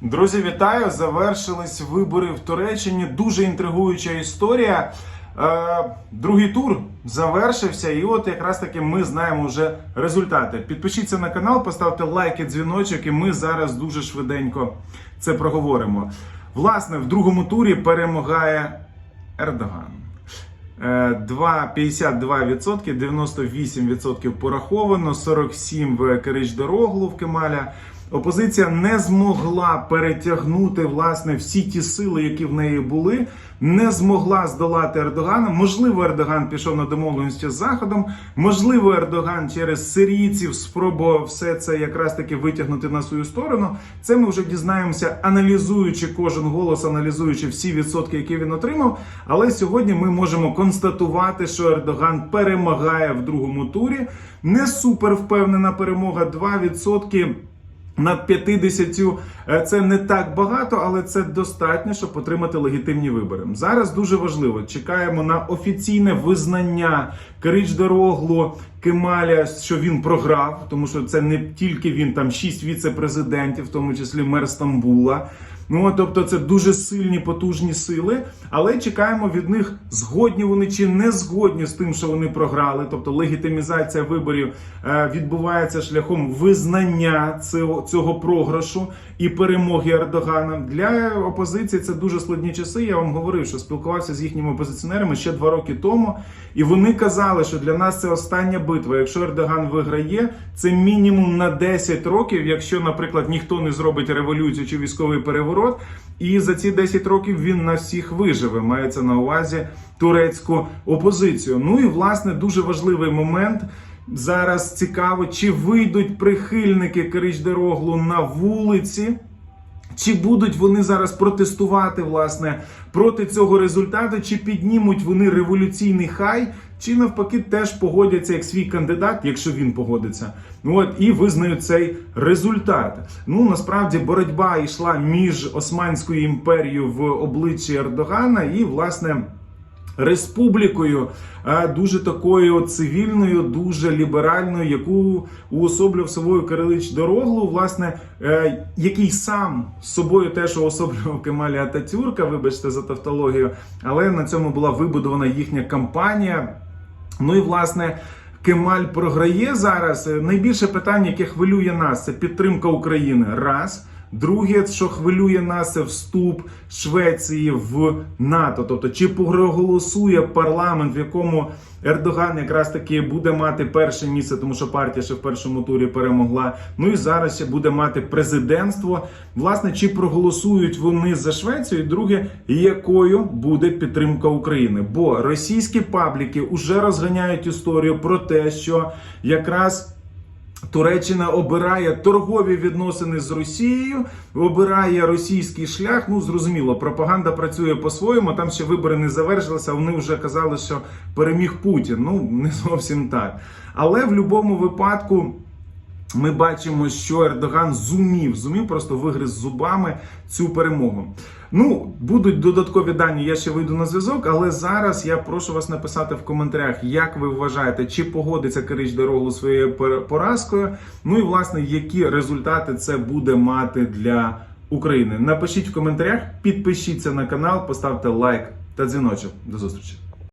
Друзі, вітаю! Завершились вибори в Туреччині. Дуже інтригуюча історія. Е, другий тур завершився, і от якраз таки ми знаємо вже результати. Підпишіться на канал, поставте лайк і дзвіночок, і ми зараз дуже швиденько це проговоримо. Власне, в другому турі перемагає Ердоган. Е, 2,52%, 98% пораховано, 47% в Керич Дороглу в Кемаля. Опозиція не змогла перетягнути власне всі ті сили, які в неї були, не змогла здолати Ердогана. Можливо, Ердоган пішов на домовленості з Заходом. Можливо, Ердоган через сирійців спробував все це якраз таки витягнути на свою сторону. Це ми вже дізнаємося, аналізуючи кожен голос, аналізуючи всі відсотки, які він отримав. Але сьогодні ми можемо констатувати, що Ердоган перемагає в другому турі. Не супер впевнена перемога 2%. Над 50 е, це не так багато, але це достатньо, щоб отримати легітимні вибори. Зараз дуже важливо. Чекаємо на офіційне визнання Крич Дороглу Кемаля, що він програв, тому що це не тільки він, там шість віце-президентів, в тому числі мер Стамбула. Ну тобто, це дуже сильні потужні сили, але чекаємо від них, згодні вони чи не згодні з тим, що вони програли. Тобто легітимізація виборів е, відбувається шляхом визнання цього, цього програшу і перемоги Ердогана. Для опозиції це дуже складні часи. Я вам говорив, що спілкувався з їхніми опозиціонерами ще два роки тому, і вони казали, що для нас це остання битва. Якщо Ердоган виграє, це мінімум на 10 років, якщо, наприклад, ніхто не зробить революцію чи військовий переворот. І за ці 10 років він на всіх виживе. Мається на увазі турецьку опозицію. Ну і власне дуже важливий момент. Зараз цікаво, чи вийдуть прихильники Керич-Дероглу на вулиці. Чи будуть вони зараз протестувати власне проти цього результату, чи піднімуть вони революційний хай, чи навпаки теж погодяться як свій кандидат, якщо він погодиться, от і визнають цей результат. Ну насправді боротьба йшла між Османською імперією в обличчі Ердогана і власне. Республікою е, дуже такою цивільною, дуже ліберальною, яку уособлював собою Кирилич Дороглу, власне, е, який сам собою теж уособлював Кемаля Ататюрка, вибачте за тавтологію, але на цьому була вибудована їхня кампанія. Ну і власне. Кемаль програє зараз. Найбільше питання, яке хвилює нас, це підтримка України. Раз. Друге, що хвилює нас, це вступ Швеції в НАТО. Тобто, чи проголосує парламент, в якому Ердоган якраз таки буде мати перше місце, тому що партія ще в першому турі перемогла. Ну і зараз ще буде мати президентство. Власне, чи проголосують вони за Швецію? І друге, якою буде підтримка України? Бо російські пабліки вже розганяють історію про те, що якраз. Туреччина обирає торгові відносини з Росією, обирає російський шлях. Ну зрозуміло, пропаганда працює по-своєму. Там ще вибори не завершилися. Вони вже казали, що переміг Путін. Ну не зовсім так. Але в будь-якому випадку. Ми бачимо, що Ердоган зумів, зумів просто вигриз зубами цю перемогу. Ну, будуть додаткові дані, я ще вийду на зв'язок, але зараз я прошу вас написати в коментарях, як ви вважаєте, чи погодиться Кирич Дорогу своєю поразкою. Ну і власне, які результати це буде мати для України. Напишіть в коментарях, підпишіться на канал, поставте лайк та дзвіночок. До зустрічі.